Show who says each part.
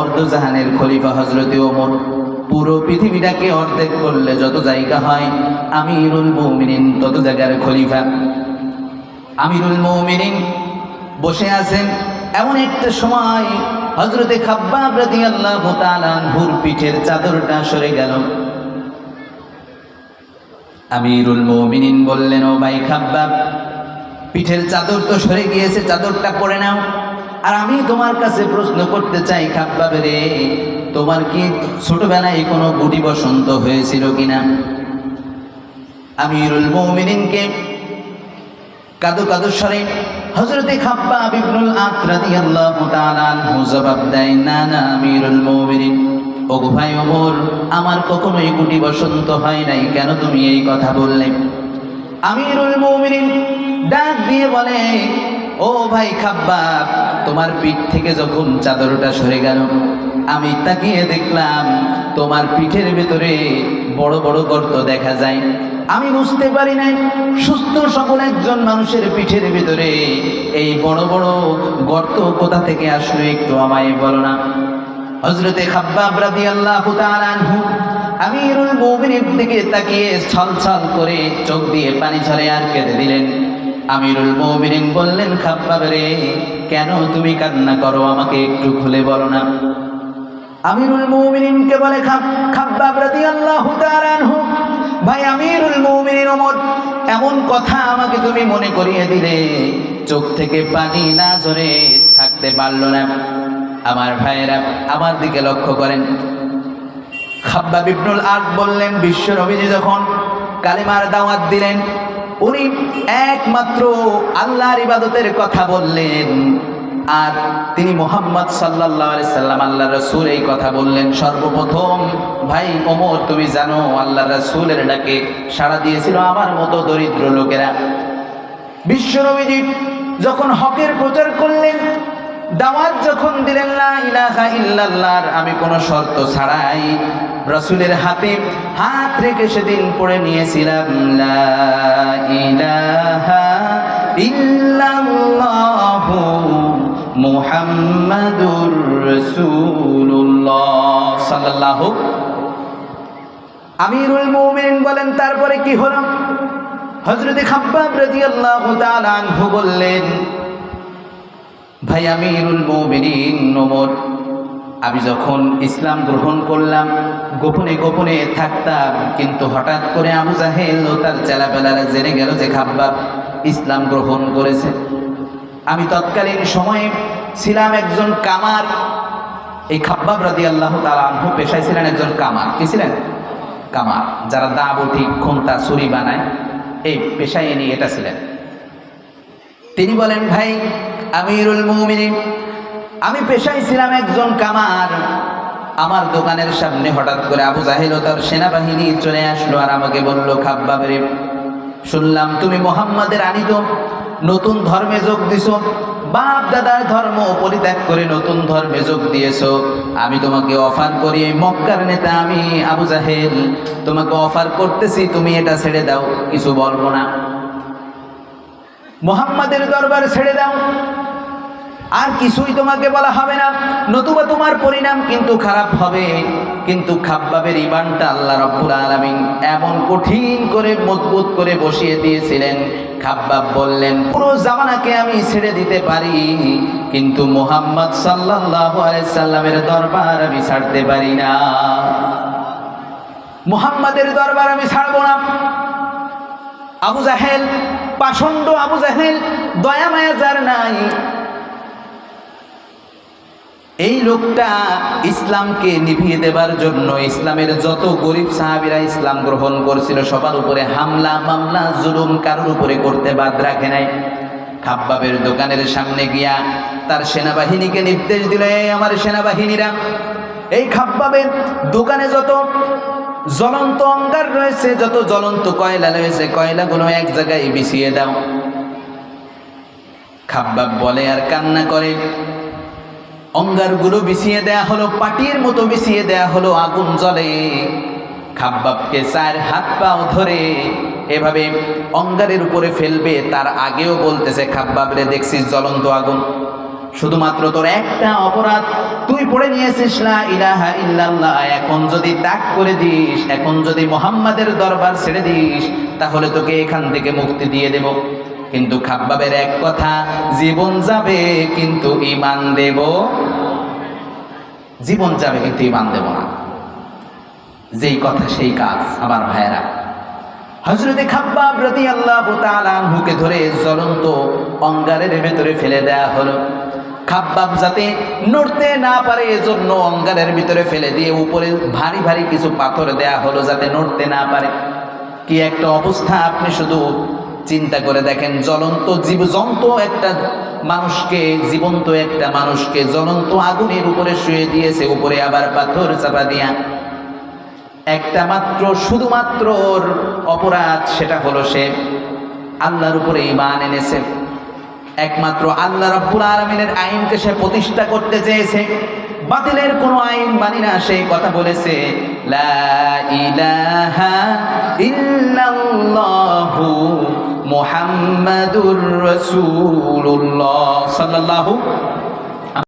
Speaker 1: অর্ধজাহানের খলিফা হজরতে ওমর। পুরো পৃথিবীটাকে অর্ধেক করলে যত জায়গা হয়, আমিরুল মৌমিনিন তত জায়গার খলিফা। আমিরুল মৌমিনিন বসে আছেন এমন একটা সময় হজরতে খাব্বাব রাদিয়াল্লাহু তাআলা আনহুর পিঠের চাদরটা সরে গেল। আমিরুল মৌমিনিন বললেন, ও ভাই খাব্বাব, পিঠের চাদর তো সরে গিয়েছে, চাদরটা পরে নাও। আর আমি তোমার কাছে প্রশ্ন করতে চাই, খাব্বাবে রে, তোমার কি ছোটবেলায় কোনো গুটি বসন্ত হয়েছিল কিনা? আমিরুল মৌমিনিনকে কাদো কাদো স্বরে হজরতে খাব্বা বিবনুল আত্রাদি জবাব দেয়, না না, আমিরুল মুমিনিন, ওগো ভাই ওমর আমার কখনোই গুটি বসন্ত হয় নাই, কেন তুমি এই কথা বললে? আমিরুল মুমিনিন ডাক দিয়ে বলে ও ভাই খাব্বা তোমার পিঠ থেকে যখন চাদরটা সরে গেল, আমি তাকিয়ে দেখলাম তোমার পিঠের ভেতরে বড় বড় গর্ত দেখা যায়। আমি বুঝতে পারি নাই, সুস্থ সকল একজন মানুষের পিঠের ভিতরে এই বড় বড় গর্ত কোথা থেকে আসলো একটু আমায় বলো না। হজরতে খাব্বাব রাদিয়াল্লাহু তাআলা আনহু আমিরুল মুমিনের দিকে তাকিয়ে ছল ছল করে চোখ দিয়ে পানি ঝরে আর কেঁদে দিলেন। আমিরুল মুমিনিন বললেন খাব্বাব রে, কেন তুমি কান্না করো? আমাকে একটু খুলে বলো না। আমিরুল মুমিনিনকে বলে ভাই আমিরুল মুমিনিন ওমর, এমন কথা আমাকে তুমি মনে করিয়ে দিলে, চোখ থেকে পানি না ঝরে থাকতে পারল না। আমার ভাইয়েরা, আমার দিকে লক্ষ্য করেন। খাব্বাব ইবনুল আদ বললেন, বিশ্ব নবীজি যখন কালিমার দাওয়াত দিলেন উনি একমাত্র আল্লাহর ইবাদতের কথা বললেন। আর তিনি মোহাম্মদ সাল্লাহ সাল্লাম আল্লাহ রসুল এই কথা বললেন। সর্বপ্রথম, ভাই ওমর, তুমি জানো আল্লাহ রসুলের ডাকে সাড়া দিয়েছিল আমার মতো দরিদ্র লোকেরা। বিশ্বনবীজি যখন হকের প্রচার করলেন দাওয়াত যখন দিলেন না ইলাহা ইল্লাল্লাহর আমি কোনো শর্ত ছাড়াই রসুলের হাতে হাত রেখে সেদিন পড়ে নিয়েছিলাম, লা ইলাহা ইল্লাল্লাহু মুহাম্মাদুর রাসূলুল্লাহ সাল্লাল্লাহু আমিরুল মুমিনিন বলেন, তারপরে কি হলো? হযরতে খাব্বাব রাদিয়াল্লাহু তাআলা আনহু বললেন ভাই আমিরুল মুমিনিন ওমর আমি যখন ইসলাম গ্রহণ করলাম, গোপনে গোপনে থাকতাম, কিন্তু হঠাৎ করে আবু জাহেল ও তার চেলাপেলারা জেনে গেল যে খাব্বাব ইসলাম গ্রহণ করেছে। আমি তৎকালীন সময়ে ছিলাম একজন কামার। এই খাব্বাব রাদি আল্লাহ তালা পেশায় ছিলেন একজন কামার। কি ছিলেন? কামার, যারা দা বটি খুন্তা, ছুরি বানায়, এই পেশায় নিয়ে এটা ছিলেন। তিনি বলেন, ভাই, আমিরুল মুমিনিন, আমি পেশায় ছিলাম একজন কামার। আমার দোকানের সামনে হঠাৎ করে আবু জাহেল তার সেনাবাহিনী চলে আসলো আর আমাকে বলল খাব্বাবরে শুনলাম তুমি মোহাম্মদের আনিত, নতুন ধর্মে যোগ দিছো, বাপ দাদার ধর্ম পরিত্যাগ করে নতুন ধর্মে যোগ দিয়েছ। আমি তোমাকে অফার করি মক্কার নেতা আমি, আবু জাহেল, তোমাকে অফার করতেছি, তুমি এটা ছেড়ে দাও, কিছু বলব না। মোহাম্মদের দরবার ছেড়ে দাও। আর কিছুই তোমাকে বলা হবে না। নতুবা তোমার পরিণাম কিন্তু খারাপ হবে। কিন্তু খাব্বাবের ইমানটা আল্লাহ রব্বুল আলমিন এমন কঠিন করে, মজবুত করে বসিয়ে দিয়েছিলেন। খাব্বাব বললেন, পুরো জামানাকে আমি ছেড়ে দিতে পারি, কিন্তু মোহাম্মদ সাল্লাহ সাল্লামের দরবার আমি ছাড়তে পারি না। মোহাম্মদের দরবার আমি ছাড়বো না। আবু জাহেল, পাষণ্ড আবু জাহেল, দয়া মায়া যার নাই। এই লোকটা ইসলামকে নিভিয়ে দেবার জন্য ইসলামের যত গরিব সাহাবিরা ইসলাম গ্রহণ করছিল, সবার উপরে হামলা, মামলা, জুলুম কারোর উপরে করতে বাদ রাখে নাই। খাব্বাবের দোকানের সামনে গিয়া তার সেনাবাহিনীকে নির্দেশ দিল, এই আমার সেনাবাহিনীরা, এই খাব্বাবের দোকানে যত জ্বলন্ত অঙ্গার রয়েছে, যত জ্বলন্ত কয়লা রয়েছে, কয়লাগুলো এক জায়গায় বিছিয়ে দাও। খাব্বাব বলে, আর কান্না করে। অঙ্গারগুলো বিছিয়ে দেয়া হলো, পাটির মতো বিছিয়ে দেয়া হলো, আগুন জ্বলে। খাব্বাবকে চার হাত পাও ধরে এভাবে অঙ্গারের উপরে ফেলবে, তার আগেও বলতেছে খাব্বাবরে দেখছিস জ্বলন্ত আগুন? শুধুমাত্র তোর একটা অপরাধ। তুই পড়ে নিয়েছিস না ইলাহা ইল্লাল্লাহ। এখন যদি ত্যাগ করে দিস, এখন যদি মোহাম্মদের দরবার ছেড়ে দিস, তাহলে তোকে এখান থেকে মুক্তি দিয়ে দেব। কিন্তু খাব্বাবের এক কথা, জীবন যাবে, কিন্তু ইমান দেব। জীবন যাবে, কিন্তু ইমান দেব না। যেই কথা, সেই কাজ, আমার ভাইয়েরা। হজরতে খাব্বাব রতি আল্লাহ হুকে ধরে জ্বলন্ত অঙ্গারের ভেতরে ফেলে দেয়া হলো। খাব্বাব যাতে নড়তে না পারে, এজন্য অঙ্গারের ভিতরে ফেলে দিয়ে উপরে ভারী ভারী কিছু পাথর দেয়া হলো যাতে নড়তে না পারে। কি একটা অবস্থা? আপনি শুধু চিন্তা করে দেখেন, জ্বলন্ত জীবজন্ত একটা মানুষকে, জীবন্ত একটা মানুষকে জ্বলন্ত আগুনের উপরে শুয়ে দিয়েছে, উপরে আবার পাথর চাপা দিয়া। একটা মাত্র, শুধুমাত্র অপরাধ, সেটা হলো সে আল্লাহর উপরে ইমান এনেছে। একমাত্র আল্লাহ রব্বুল আলমিনের আইনকে সে প্রতিষ্ঠা করতে চেয়েছে। বাতিলের কোনো আইন মানি না সেই কথা বলেছে, লা ইলাহা রাসূলুল্লাহ। সাল্লাল্লাহু